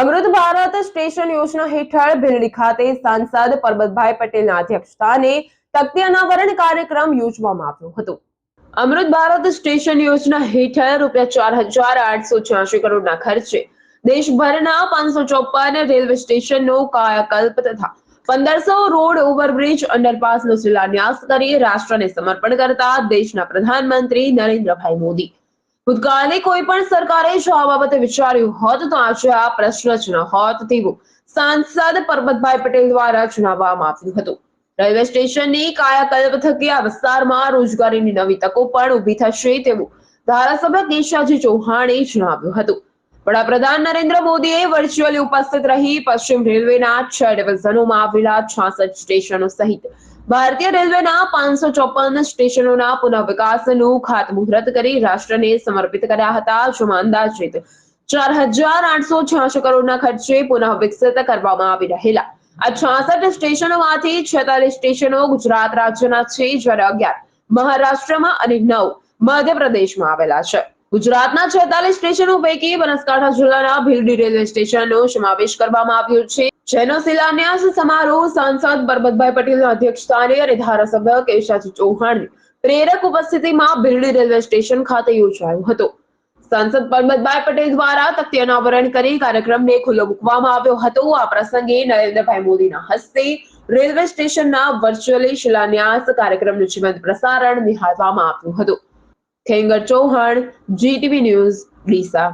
અમૃત Bharat station યોજના હેઠળ ભીલડી ખાતે સાંસદ પરબતભાઈ પટેલના અધ્યક્ષસ્થાને તકતી અનાવરણ કાર્યક્રમ યોજવામાં આવ્યો હતો. અમૃત ભારત સ્ટેશન યોજના હેઠળ રૂપિયા ચાર હજાર આઠસો છ્યાસી કરોડના ખર્ચે દેશભરના પાંચસો ચોપન રેલવે સ્ટેશનનો કાયાકલ્પ તથા પંદરસો રોડ ઓવરબ્રિજ અંડરપાસનો શિલાન્યાસ કરી રાષ્ટ્રને સમર્પણ કરતા દેશના પ્રધાનમંત્રી નરેન્દ્રભાઈ મોદી ભૂતકાળની કોઈ પણ સરકારે જો આ બાબતે વિચાર્યું હોત તો આજે આ પ્રશ્ન જ ન હોત તેવું સાંસદ પરબતભાઈ પટેલ દ્વારા જણાવવામાં આવ્યું હતું. રેલવે સ્ટેશનની કાયાકલ્પ થકી આ વિસ્તારમાં રોજગારીની નવી તકો પણ ઊભી થશે તેવું ધારાસભ્ય કેશાજી ચૌહાણે જણાવ્યું હતું. વડાપ્રધાન નરેન્દ્ર મોદીએ વર્ચ્યુઅલી ઉપસ્થિત રહી પશ્ચિમ રેલવેના છ ડિવિઝનોમાં આવેલા છાસઠ સ્ટેશનો સહિત ભારતીય રેલવેના પાંચસો ચોપન સ્ટેશનોના પુનઃવિકાસનું ખાતમુહૂર્ત કરી રાષ્ટ્રને સમર્પિત કર્યા હતા જેમાં અંદાજિત ચાર હજાર આઠસો છ્યાસી કરોડના ખર્ચે પુનઃ વિકસિત કરવામાં આવી રહેલા. આ છાસઠ સ્ટેશનોમાંથી છેતાલીસ સ્ટેશનો ગુજરાત રાજ્યના છે, જ્યારે અગિયાર મહારાષ્ટ્રમાં અને નવ મધ્યપ્રદેશમાં આવેલા છે. ગુજરાતના છેતાલીસ સ્ટેશનો પૈકી બનાસકાંઠા જિલ્લાના ભીલડી રેલવે સ્ટેશનનો સમાવેશ કરવામાં આવ્યો છે. જેનો શિલાન્યાસ સમારોહ સાંસદ પરબતભાઈ પટેલના અધ્યક્ષસ્થાને અને ધારાસભ્ય કેશાજી ચૌહાણની પ્રેરક ઉપસ્થિતિમાં ભીરડી રેલવે સ્ટેશન ખાતે યોજાયો હતો. સાંસદ પરબતભાઈ પટેલ દ્વારા તકતી અનાવરણ કરી કાર્યક્રમને ખુલ્લો મૂકવામાં આવ્યો હતો. આ પ્રસંગે નરેન્દ્રભાઈ મોદીના હસ્તે રેલવે સ્ટેશનના વર્ચ્યુઅલી શિલાન્યાસ કાર્યક્રમનું જીવંત પ્રસારણ નિહાળવામાં આવ્યું હતું. Khengar Chauhan GTV news Deesa